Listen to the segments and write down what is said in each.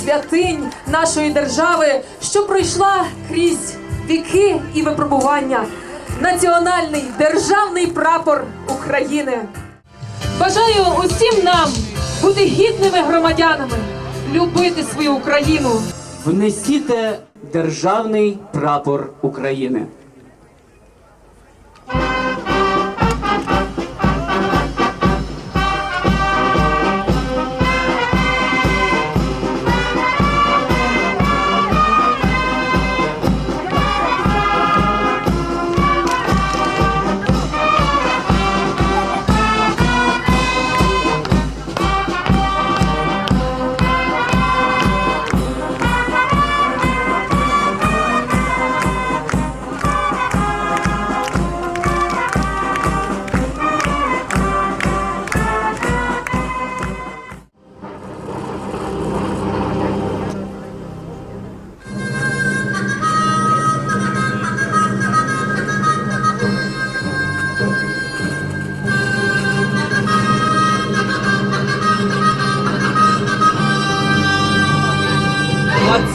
святинь нашої держави, що пройшла крізь віки і випробування. Національний державний прапор України. Бажаю усім нам бути гідними громадянами, любити свою Україну. Внесіте державний прапор України.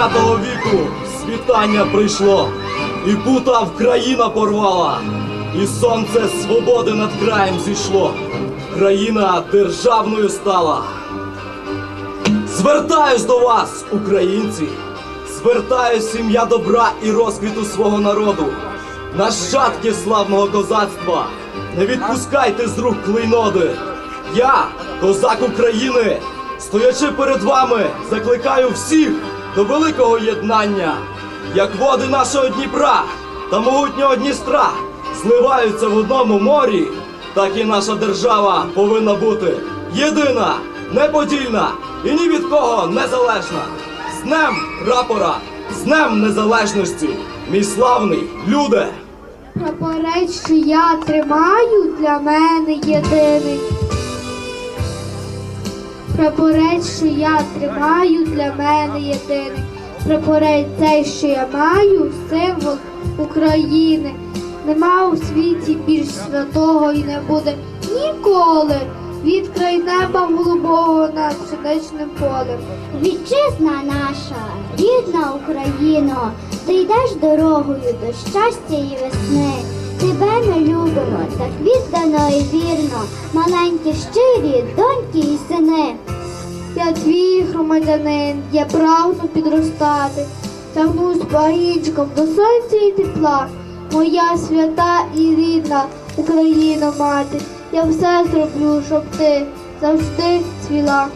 Двадцятого віку світання прийшло, і пута в країна порвала, і сонце свободи над краєм зійшло. Країна державною стала. Звертаюсь до вас, українці, звертаюсь сім'я добра і розквіту свого народу. Нащадки славного козацтва, не відпускайте з рук клейноди. Я, козак України, стоячи перед вами, закликаю всіх до великого єднання, як води нашого Дніпра та могутнього Дністра зливаються в одному морі, так і наша держава повинна бути єдина, неподільна і ні від кого незалежна. З днем прапора, з днем незалежності, мій славний люде! Прапорець, що я тримаю, для мене єдиний. Прапорець, що я тримаю, для мене єдиний. Прапорець цей, що я маю, символ України. Нема у світі більш святого і не буде ніколи. Від край неба голубого над пшеничним полем. Вітчизна наша, рідна Україно, ти йдеш дорогою до щастя і весни. Тебе ми любимо так віддано і вірно, маленькі щирі доньки і сини. Я твій громадянин, я прагну підростати, тягнусь багінчиком до сонця і тепла. Моя свята і рідна Україна мати. Я все зроблю, щоб ти завжди цвіла.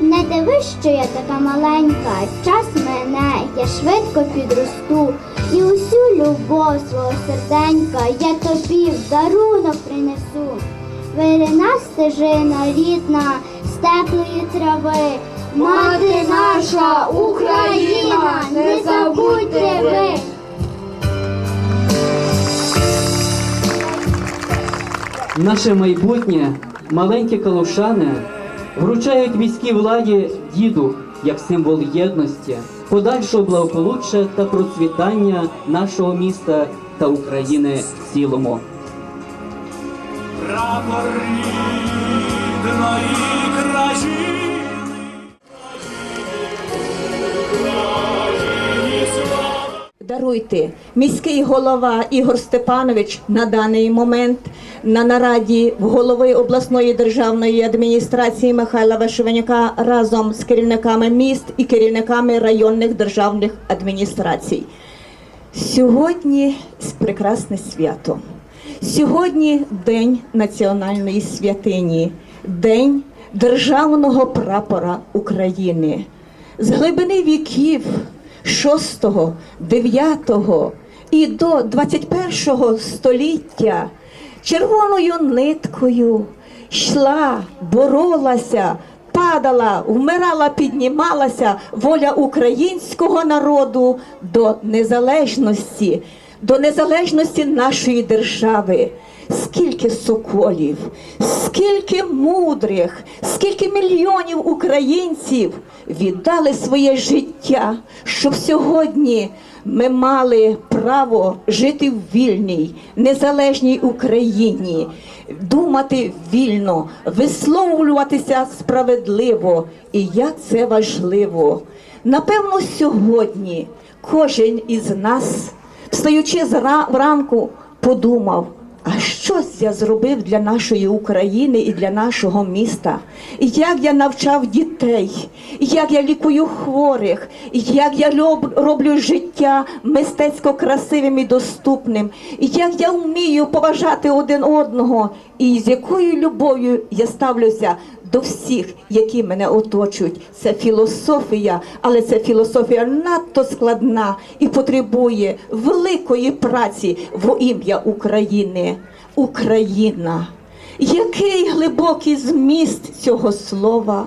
Не дивись, що я така маленька, час мене, я швидко підросту, і усю любов свого серденька я тобі в дарунок принесу. Вирина стежина рідна з теплої трави. Мати наша Україна, не забудьте ви. Наше майбутнє, маленькі калушани, вручають міській владі діду як символ єдності, подальшого благополуччя та процвітання нашого міста та України в цілому. прапор рідної країни. Даруйте, міський голова Ігор Степанович на даний момент на нараді голови обласної державної адміністрації Михайла Вишиванюка разом з керівниками міст і керівниками районних державних адміністрацій. Сьогодні прекрасне свято. Сьогодні День національної святині, День державного прапора України. З глибини віків 6, 9 і до 21 століття червоною ниткою йшла, боролася, падала, вмирала, піднімалася воля українського народу до незалежності, до незалежності нашої держави. Скільки соколів, скільки мудрих, скільки мільйонів українців віддали своє життя, щоб сьогодні ми мали право жити в вільній, незалежній Україні, думати вільно, висловлюватися справедливо. І як це важливо. Напевно, сьогодні кожен із нас, встаючи зра- вранку, подумав. А щось я зробив для нашої України і для нашого міста. Як я навчав дітей, як я лікую хворих, як я роблю життя мистецько красивим і доступним, і як я вмію поважати один одного, і з якою любов'ю я ставлюся до всіх, які мене оточують. Це філософія, але це філософія надто складна і потребує великої праці во ім'я України. Україна. Який глибокий зміст цього слова,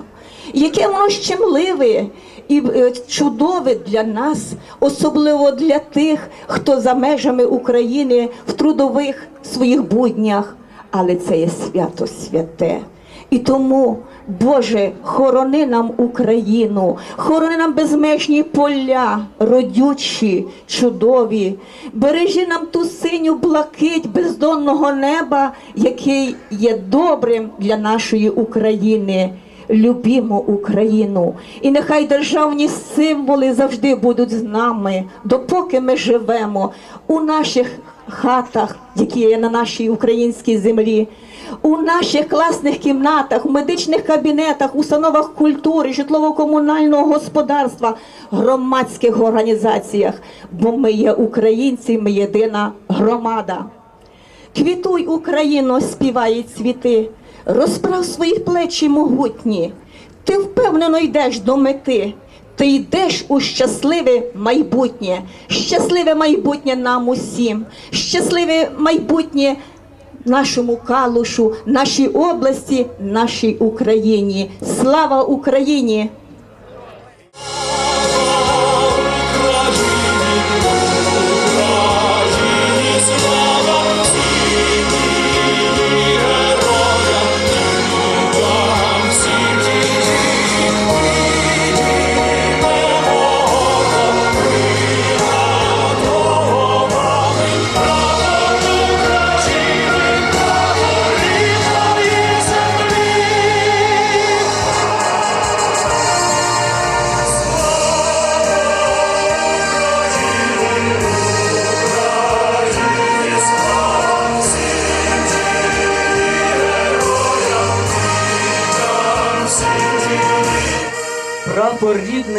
яке воно щемливе і е, чудове для нас, особливо для тих, хто за межами України в трудових своїх буднях. Але це є свято святе. І тому, Боже, хорони нам Україну, хорони нам безмежні поля, родючі, чудові, бережи нам ту синю блакить бездонного неба, який є добрим для нашої України. Любімо Україну, і нехай державні символи завжди будуть з нами, допоки ми живемо у наших хатах, які є на нашій українській землі, у наших класних кімнатах, у медичних кабінетах, установах культури, житлово-комунального господарства, громадських організаціях. Бо ми є українці, ми єдина громада. Квітуй, Україно, співає цвіти, розправ свої плечі могутні. Ти впевнено йдеш до мети. Ти йдеш у щасливе майбутнє, щасливе майбутнє нам усім, щасливе майбутнє нашому калушу, нашій області, нашій Україні. Слава Україні!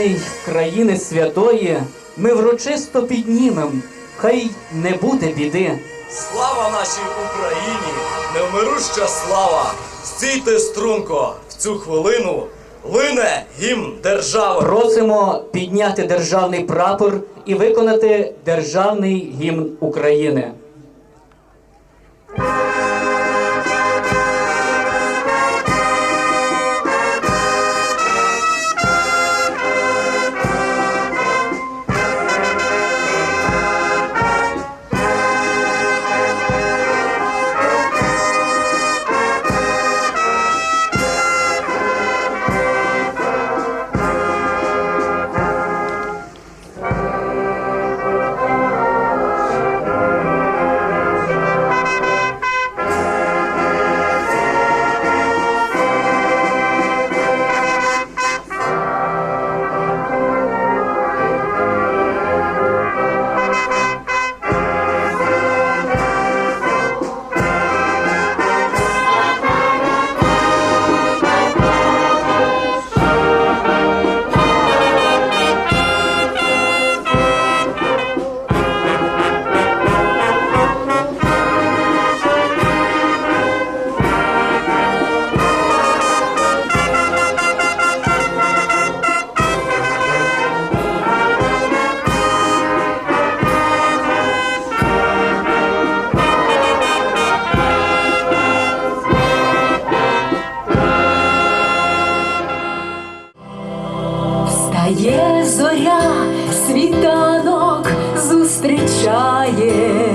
Прапор країни святої ми врочисто піднімем, хай не буде біди. Слава нашій Україні! Невмируща слава! Стійте струнко! В цю хвилину лине гімн держави! Просимо підняти державний прапор і виконати державний гімн України. Встає зоря, світанок зустрічає,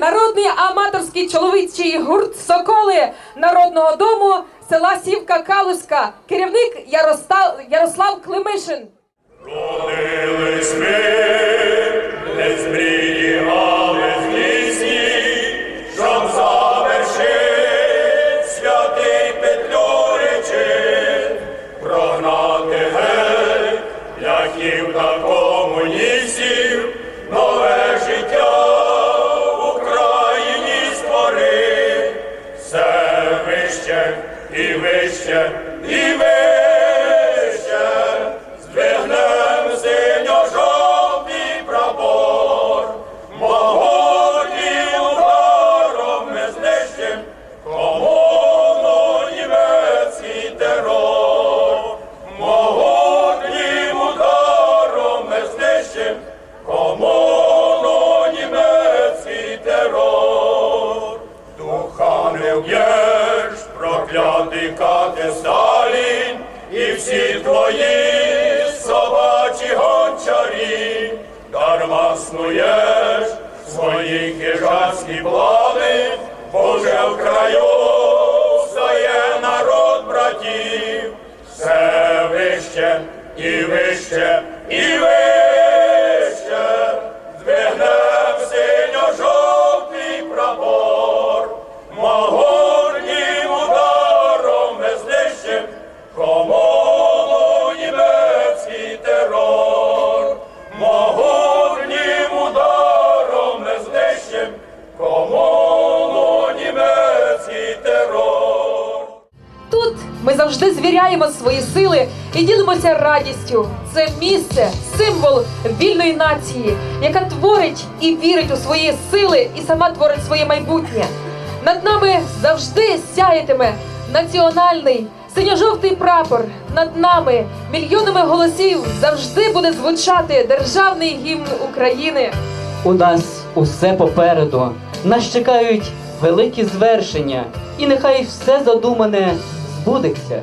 народний аматорський чоловічий гурт Соколи народного дому села Сівка Калуська, керівник Ярослав, Ярослав Климишин. Родились ми, не з мрії, але з пісні, щоб завершить святий Петлюричин, прогнати геть ляхів та вище і вище, здвигнем синьо-жовтий прапор, могутнім ударом ми знищим комуно-німецький терор, могутнім ударом ми знищим комуно-німецький терор. Тут ми завжди звіряємо свої сили і ділимося радістю. Це місце, символ вільної нації, яка творить і вірить у свої сили і сама творить своє майбутнє. Над нами завжди сяятиме національний синьо-жовтий прапор. Над нами мільйонами голосів завжди буде звучати державний гімн України. У нас усе попереду. Нас чекають великі звершення, і нехай все задумане збудеться.